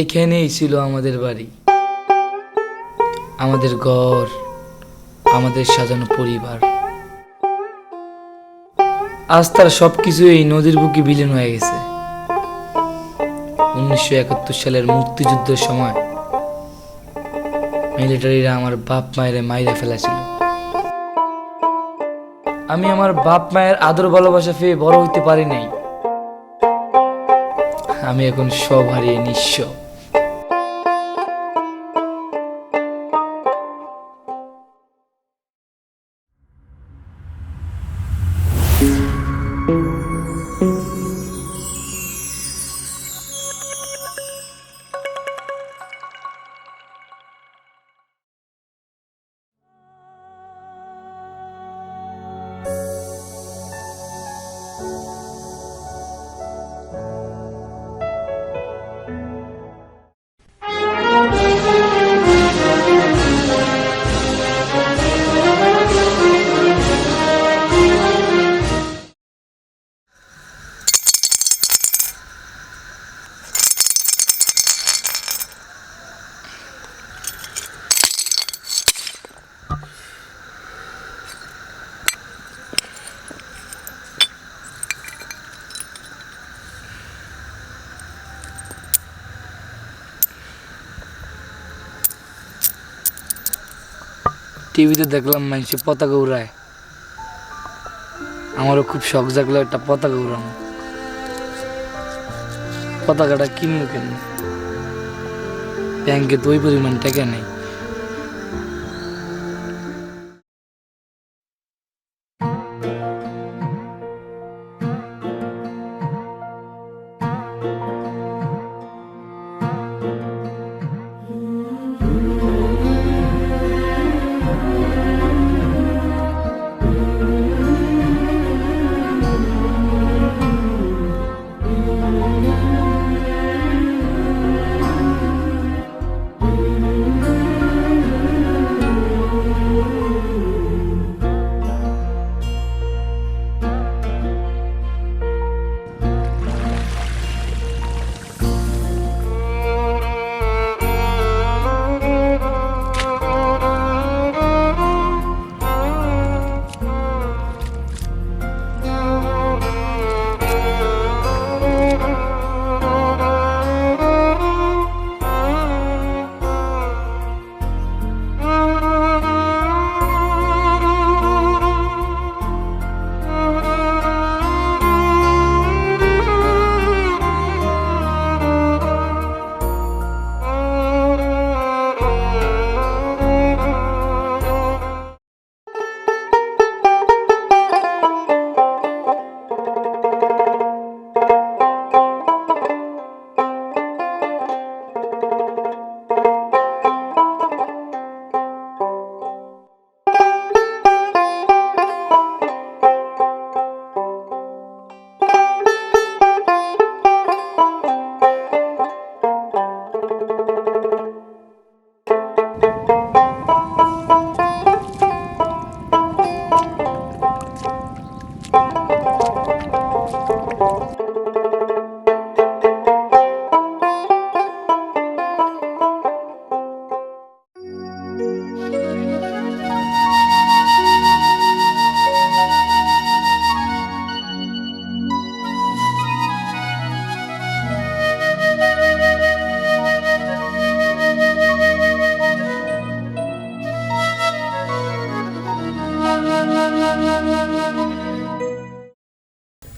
এখানেই ছিল আমাদের বাড়ি। আমাদের ঘর, আমাদের সাজানো পরিবার। আজ তার সবকিছু এই নদীর বুকে বিলীন হয়ে গেছে। উনিশশো একাত্তর সালের মুক্তিযুদ্ধের সময় মিলিটারিরা আমার বাপ মায়ের মাইরে ফেলেছিল। আমি আমার বাপ মায়ের আদর ভালোবাসা পেয়ে বড় হইতে পারি নাই। আমি এখন সব হারিয়ে নিঃস্ব। টিভিতে দেখলাম মানুষের পতাকা উড়ায়। আমারও খুব শখ জাগলো একটা পতাকা উড়ানো। পতাকাটা কিনবো কেন? ব্যাংকে তো ওই পরিমাণ টাকা নেই।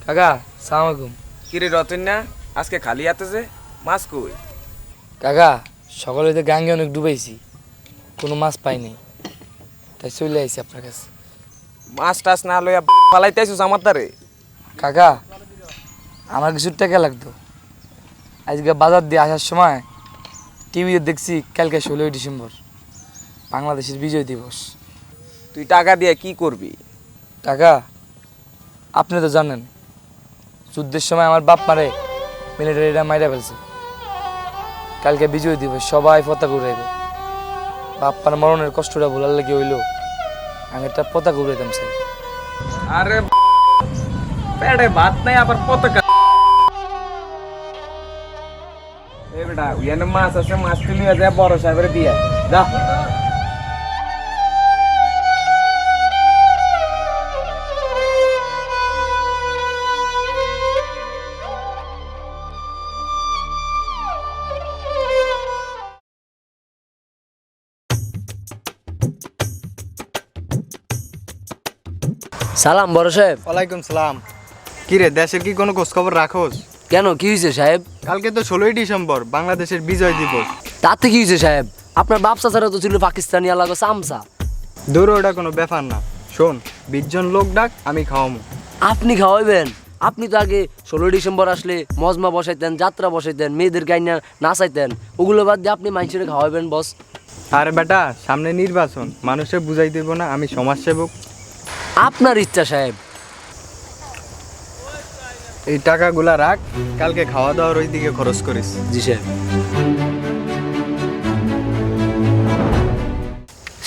কাকা সালাম আলাইকুম। কিরে রতন না আজকে খালি হাতে যে মাছ কই? কাকা সকালে তো গাঙ্গে অনেক ডুবাইছি কোনো মাছ পাইনি। তাই চলে আইছি আপনার কাছে। মাছ টাছ না লইয়া পালাইতে আইসুস আমার তারে কাকা আমার কিছু টাকা লাগতো। আজকে বাজার দিয়ে আসার সময় টিভিতে দেখছি কালকে ষোলোই ডিসেম্বর বাংলাদেশের বিজয় দিবস। তুই টাকা দিয়ে কি করবি? টাকা? আপনি তো জানেন যুদ্ধের সময় আমার বাপ মারে মিলিটারিরা মাইরা ফেলছে। কালকে বিজয় দিবস সবাই পতাকা উড়াইব। বাপ্পার মরণের কষ্টটা ভোলার লেগে হইল আমি একটা পতাকা উড়াইতাম চাই আরে পেটে ভাত নাই আবার পতাকা। এবার বেটা উইয়ানে মাছ আছে মাছ তুলি যায় বড় সাহেবের দিয়া যা। সালাম বড় সাহেব। ওয়ালাইকুম সালাম। কি রে দেশের কি কোনো খোঁজ খবর রাখোস? কেন কি হয়েছে সাহেব? কালকে তো ষোলোই ডিসেম্বর বাংলাদেশের বিজয় দিবস। তাতে কি হয়েছে সাহেব? আপনার বাপসা ছাড়া তো ছিল পাকিস্তানি আলাদা সামসা দূর ওটা কোনো ব্যাপার না। শোন বিশজন লোক ডাক আমি খাওয়ামু। আপনি খাওয়াইবেন? আপনি তো আগে ষোলোই ডিসেম্বর আসলে মজমা বসাইতেন যাত্রা বসাইতেন মেয়েদের গাইনা নাচাইতেন। ওগুলো বাদ দিয়ে আপনি মানুষের খাওয়াইবেন বস। আরে বেটা সামনে নির্বাচন। মানুষে বুঝাই দেব না আমি সমাজসেবক। আপনার ইচ্ছা সাহেব। এই টাকাগুলা রাখ কালকে খাওয়া দাওয়ার ওই দিকে খরচ করিস। জি সাহেব।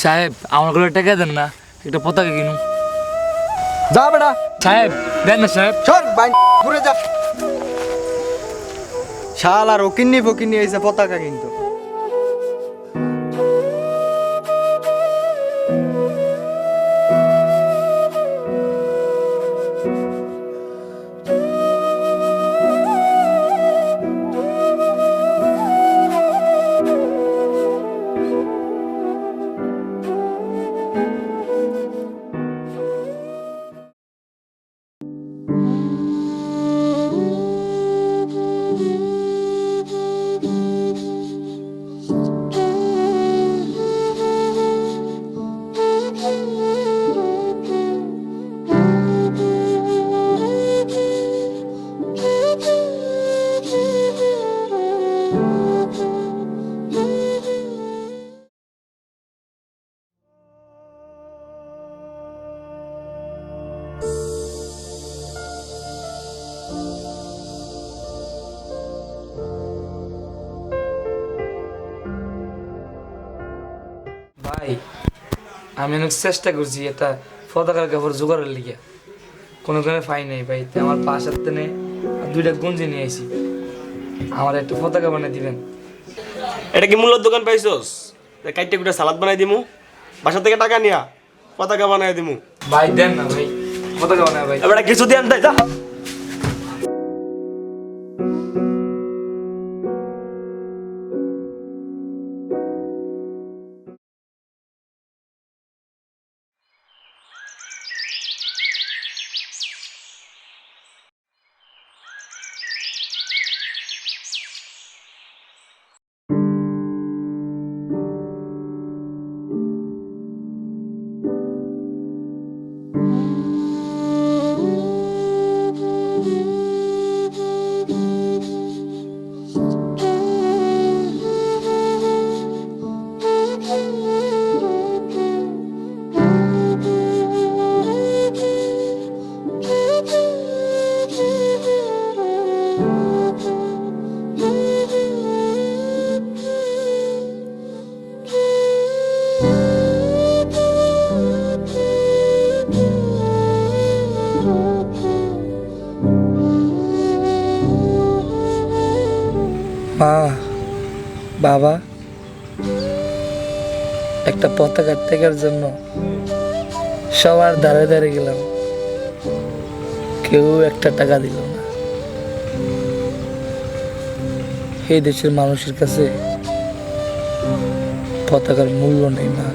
সাহেব আমারগুলো টাকা দেন না একটা পতাকা কিনু যা বেটা। সাহেব দেন না সাহেব। চল বাইন ঘুরে যা। শাল আর ওকিন্নি ফকিন্নি এসে পতাকা কিন্তু। ভাই আমি অনেক চেষ্টা করছি এটা পতাকার কাপড় জোগাড়ের লিগে। কোনো কোনো ফাই নেই ভাই তাই আমার পাশের তেনে আর দুইটা গুঞ্জি নিয়ে আইছি। আমার একটা পতাকা বানিয়ে দিবেন। এটা কি মূল্যর দোকান পাইছস? কাইটে কুটে সালাদ বানাই দিমু। বাসা থেকে টাকা নিয়া পতাকা বানাই দিমু। ভাই দেন না ভাই পতাকা বানায় ভাই। এবার কিছু দিয়ে আনতে যা। বাবা একটা পতাকা টেকার জন্য সবার দাঁড়ে দাঁড়িয়ে গেলাম। কেউ একটা টাকা দিল না। এই দেশের মানুষের কাছে পতাকার মূল্য নেই মা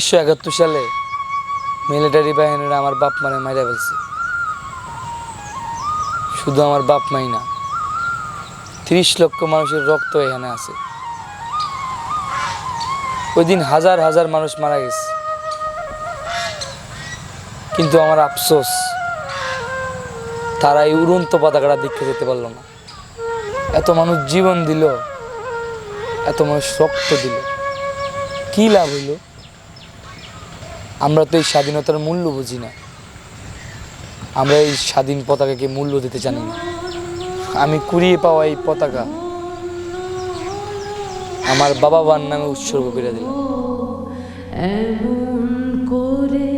উনিশশো একাত্তর সালে মিলিটারি বাহিনীরা আমার বাপ মানে মাইরা ফেলছে। শুধু আমার বাপ মাই না, ত্রিশ লক্ষ মানুষের রক্ত এখানে আছে। ওই দিন হাজার হাজার মানুষ মারা গেছে। কিন্তু আমার আফসোস, তারা এই উড়ন্ত পতাকাটা দেখতে যেতে পারল না। এত মানুষ জীবন দিল, এত মানুষ রক্ত দিল। কি লাভ হইল? আমরা তো এই স্বাধীনতার মূল্য বুঝি না। আমরা এই স্বাধীন পতাকাকে মূল্য দিতে জানি না। আমি কুড়িয়ে পাওয়া এই পতাকা আমার বাবা মার নামে উৎসর্গ করে দিলাম। করে